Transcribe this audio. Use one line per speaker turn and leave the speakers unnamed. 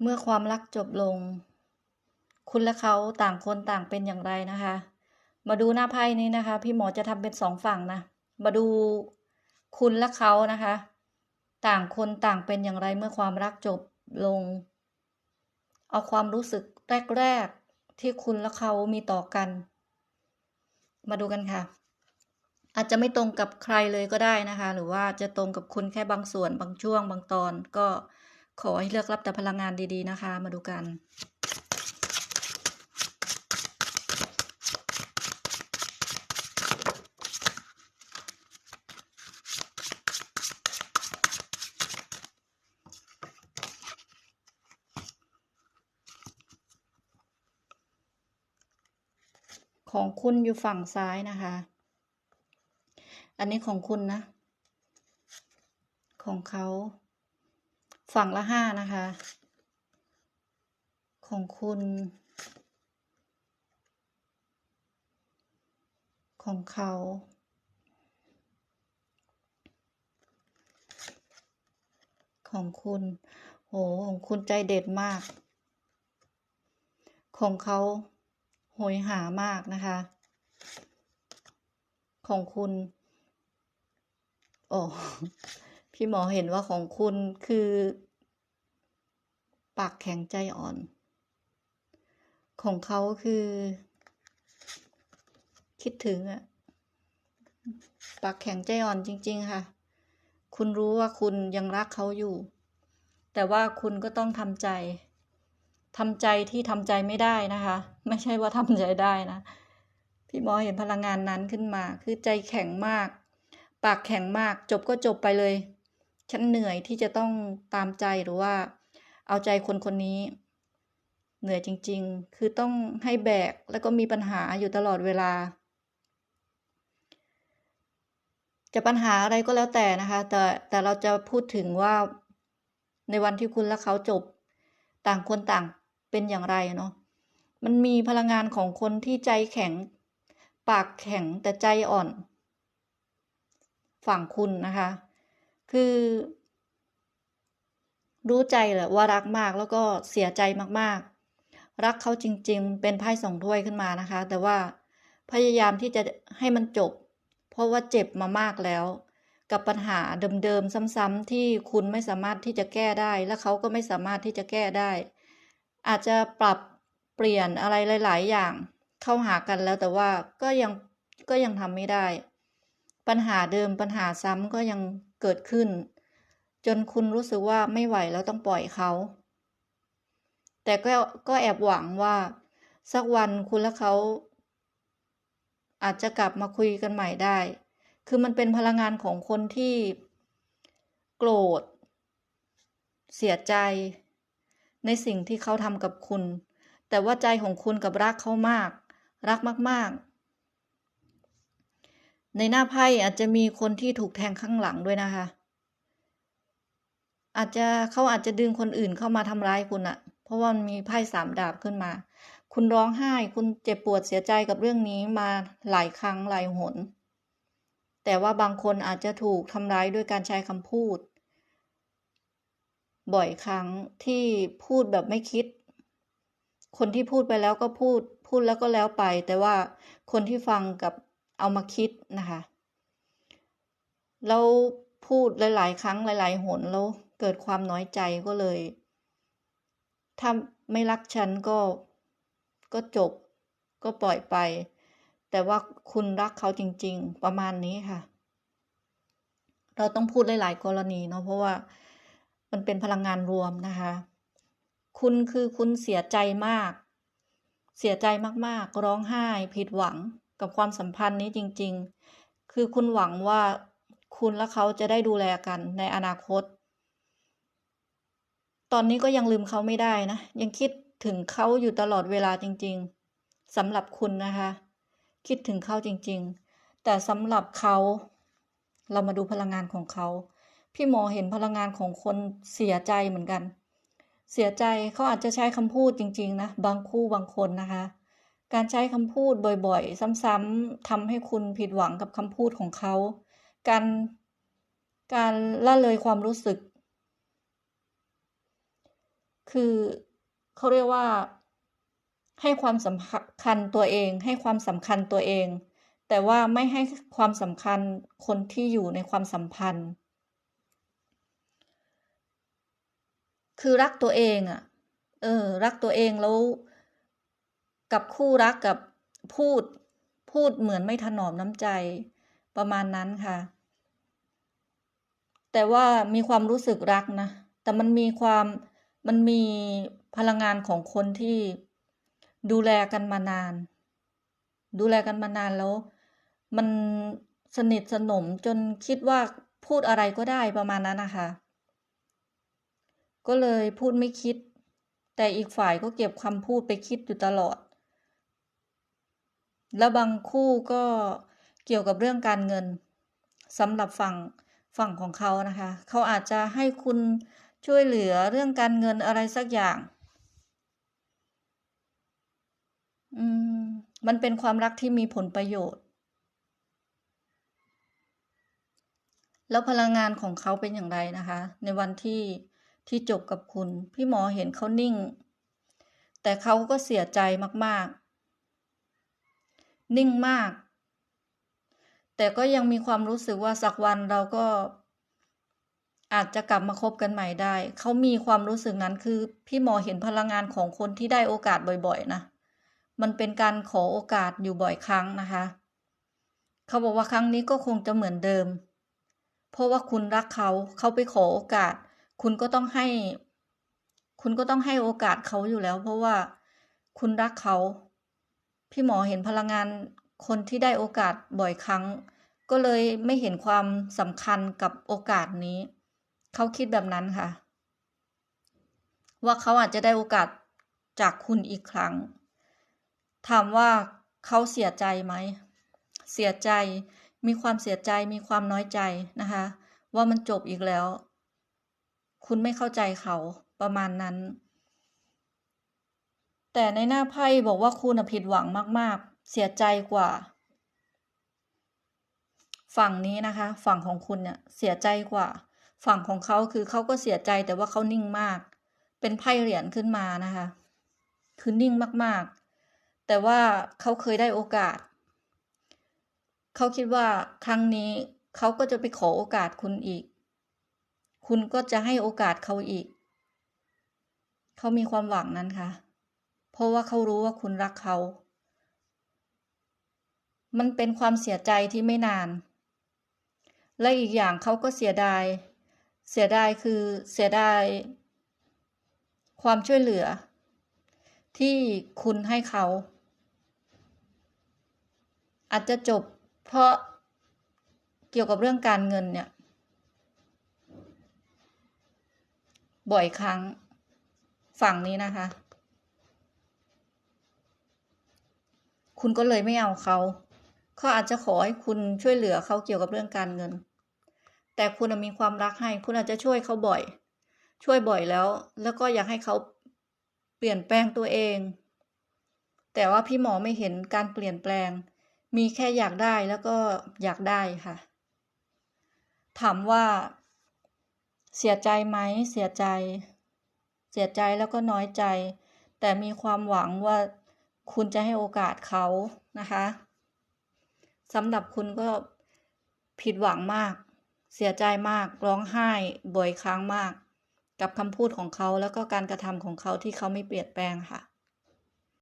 เมื่อความรักจบลง คุณและเขาต่างคนต่างเป็นอย่างไรนะคะ มาดูหน้าไพ่นี้นะคะ พี่หมอจะทำเป็นสองฝั่งนะ มาดูคุณและเขานะคะ ต่างคนต่างเป็นอย่างไรเมื่อความรักจบลง เอาความรู้สึกแรกๆที่คุณและเขามีต่อกัน มาดูกันค่ะ อาจจะไม่ตรงกับใครเลยก็ได้นะคะ หรือว่าจะตรงกับคุณแค่บางส่วนบางช่วงบางตอนก็ ขอให้เลือกรับแต่พลังงานดีๆนะคะ มาดูกัน ของคุณอยู่ฝั่งซ้ายนะคะ อันนี้ของคุณนะ ของเขา ฝั่งละห้านะคะ ของคุณ ของเขาของคุณ โห ของคุณใจเด็ดมาก ของเขาโหยหามากนะคะ ของคุณ โอ้ พี่หมอเห็นว่าของคุณคือ ปากแข็งใจอ่อน ของเขาคือ คิดถึงอะปากแข็งใจอ่อนจริง ๆ ค่ะ คุณรู้ว่าคุณยังรักเขาอยู่ แต่ว่าคุณก็ต้องทำใจทำใจที่ทำใจไม่ได้นะคะ ไม่ใช่ว่าทำใจได้นะ พี่หมอเห็นพลังงานนั้นขึ้นมา คือใจแข็งมาก ปากแข็งมาก จบก็จบไปเลย ฉันเหนื่อยที่จะต้องตามใจหรือว่า เอาใจคนคนนี้ เหนื่อยจริง ๆ คือต้องให้แบกแล้วก็มีปัญหาอยู่ตลอดเวลา จะปัญหาอะไรก็แล้วแต่นะคะ แต่แต่เราจะพูดถึงว่าในวันที่คุณและเขาจบต่างคนต่างเป็นอย่างไรเนาะมันมีพลังงานของคนที่ใจแข็ง ปากแข็งแต่ใจอ่อน ฝั่งคุณนะคะ คือ รู้ใจแหละว่ารักมากแล้วก็เสียใจมากๆ รักเขาจริง ๆ เป็นไพ่สองถ้วยขึ้นมานะคะ แต่ว่าพยายามที่จะให้มันจบ เพราะว่าเจ็บมามากแล้ว กับปัญหาเดิมๆซ้ำๆที่คุณไม่สามารถที่จะแก้ได้ และเขาก็ไม่สามารถที่จะแก้ได้ อาจจะปรับเปลี่ยนอะไรหลาย ๆ อย่างเข้าหากันแล้วแต่ว่าก็ยังก็ยังทำไม่ได้ ปัญหาเดิมปัญหาซ้ำก็ยังเกิดขึ้น จนคุณรู้สึกว่าไม่ไหวแล้วต้องปล่อยเขา แต่ก็ก็แอบหวังว่า สักวันคุณและเขา อาจจะกลับมาคุยกันใหม่ได้ คือมันเป็นพลังงานของคนที่โกรธ เสียใจ ในสิ่งที่เขาทำกับคุณ แต่ว่าใจของคุณกับรักเขามาก รักมากๆ ในหน้าไพ่อาจจะมีคนที่ถูกแทงข้างหลังด้วยนะคะ อาจจะเขาอาจจะดึงคนอื่นเข้ามาทำร้ายคุณอะเพราะว่ามันมีไพ่สามดาบขึ้นมา คุณร้องไห้ คุณเจ็บปวดเสียใจกับเรื่องนี้มาหลายครั้งหลายหน แต่ว่าบางคนอาจจะถูกทำร้ายด้วยการใช้คำพูด บ่อยครั้งที่พูดแบบไม่คิด คนที่พูดไปแล้วก็พูด พูดแล้วก็แล้วไป แต่ว่าคนที่ฟังกับ เอามาคิดนะคะแล้วพูดหลาย ๆ ครั้งหลาย ๆ หนแล้วเกิดความน้อยใจก็เลย ถ้าไม่รักฉันก็ก็จบก็ปล่อยไป แต่ว่าคุณรักเขาจริง ๆ ประมาณนี้ค่ะ เราต้องพูดหลาย ๆ กรณีเนาะเพราะว่ามันเป็นพลังงานรวมนะคะ คุณคือคุณเสียใจมาก เสียใจมาก ๆ ร้องไห้ผิดหวัง กับความสัมพันธ์นี้จริง ๆ คือคุณหวังว่าคุณและเขาจะได้ดูแลกันในอนาคต ตอนนี้ก็ยังลืมเขาไม่ได้นะ ยังคิดถึงเขาอยู่ตลอดเวลาจริง ๆสำหรับคุณนะคะ คิดถึงเขาจริง ๆ แต่สำหรับเขา เรามาดูพลังงานของเขา พี่หมอเห็นพลังงานของคนเสียใจเหมือนกัน เสียใจเขาอาจจะใช้คำพูดจริง ๆ นะ บางคู่บางคนนะคะ การใช้คำพูดบ่อยๆ ซ้ำๆทำให้คุณผิดหวังกับคำพูดของเขา การการละเลยความรู้สึก คือเขาเรียกว่า ให้ความสำคัญตัวเอง ให้ความสำคัญตัวเอง แต่ว่าไม่ให้ความสำคัญคนที่อยู่ในความสัมพันธ์ คือรักตัวเองอะเออ รักตัวเองแล้ว กับคู่รักกับพูดพูดเหมือนไม่ถนอมน้ำใจประมาณนั้นค่ะ แต่ว่ามีความรู้สึกรักนะ แต่มันมีความมันมีพลังงานของคนที่ดูแลกันมานาน ดูแลกันมานานแล้ว มันสนิทสนมจนคิดว่าพูดอะไรก็ได้ประมาณนั้นนะคะ ก็เลยพูดไม่คิด แต่อีกฝ่ายก็เก็บคำพูดไปคิดอยู่ตลอด แล้วบางคู่ก็เกี่ยวกับเรื่องการเงินสำหรับฝั่งฝั่งของเขานะคะ เขาอาจจะให้คุณช่วยเหลือเรื่องการเงินอะไรสักอย่าง อืม มันเป็นความรักที่มีผลประโยชน์ แล้วพลังงานของเขาเป็นอย่างไรนะคะ ในวันที่ที่จบกับคุณ พี่หมอเห็นเขานิ่ง แต่เขาก็เสียใจมากๆ นิ่งมาก แต่ก็ยังมีความรู้สึกว่าสักวันเราก็ อาจจะกลับมาคบกันใหม่ได้ เขามีความรู้สึกนั้นคือ พี่หมอเห็นพลังงานของคนที่ได้โอกาสบ่อยๆนะมันเป็นการขอโอกาสอยู่บ่อยครั้งนะคะ เขาบอกว่าครั้งนี้ก็คงจะเหมือนเดิม เพราะว่าคุณรักเขา เขาไปขอโอกาส คุณก็ต้องให้ คุณก็ต้องให้โอกาสเขาอยู่แล้ว เพราะว่าคุณรักเขา พี่หมอเห็นพลังงานคนที่ได้โอกาสบ่อยครั้ง ก็เลยไม่เห็นความสำคัญกับโอกาสนี้ เขาคิดแบบนั้นค่ะ ว่าเขาอาจจะได้โอกาสจากคุณอีกครั้ง ถามว่าเขาเสียใจไหม เสียใจ มีความเสียใจ มีความน้อยใจนะคะ ว่ามันจบอีกแล้ว คุณไม่เข้าใจเขาประมาณนั้น แต่ในหน้าไพ่บอกว่าคุณผิดหวังมาก ๆ เสียใจกว่า ฝั่งนี้นะคะ ฝั่งของคุณเนี่ยเสียใจกว่า ฝั่งของเขาคือเขาก็เสียใจแต่ว่าเขานิ่งมาก เป็นไพ่เหรียญขึ้นมานะคะ คือนิ่งมากๆ แต่ว่าเขาเคยได้โอกาส เขาคิดว่าครั้งนี้เขาก็จะไปขอโอกาสคุณอีก คุณก็จะให้โอกาสเขาอีก เขามีความหวังนั้นค่ะ เพราะว่าเขารู้ว่าคุณรักเขา มันเป็นความเสียใจที่ไม่นาน และอีกอย่างเขาก็เสียดาย เสียดายคือเสียดายความช่วยเหลือ ที่คุณให้เขา อาจจะจบเพราะเกี่ยวกับเรื่องการเงินเนี่ย บ่อยครั้งฝั่งนี้นะคะ คุณก็เลยไม่เอาเขาเขาอาจจะขอให้คุณช่วยเหลือเขาเกี่ยวกับเรื่องการเงิน แต่คุณมีความรักให้ คุณอาจจะช่วยเขาบ่อย ช่วยบ่อยแล้ว แล้วก็อยากให้เขาเปลี่ยนแปลงตัวเอง แต่ว่าพี่หมอไม่เห็นการเปลี่ยนแปลง มีแค่อยากได้แล้วก็อยากได้ค่ะ ถามว่า เสียใจไหมเสียใจ เสียใจแล้วก็น้อยใจ แต่มีความหวังว่า คุณจะให้โอกาสเขานะคะสำหรับคุณก็ผิดหวังมาก เสียใจมาก ร้องไห้บ่อยครั้งมาก กับคำพูดของเขาแล้วก็การกระทำของเขาที่เขาไม่เปลี่ยนแปลงค่ะ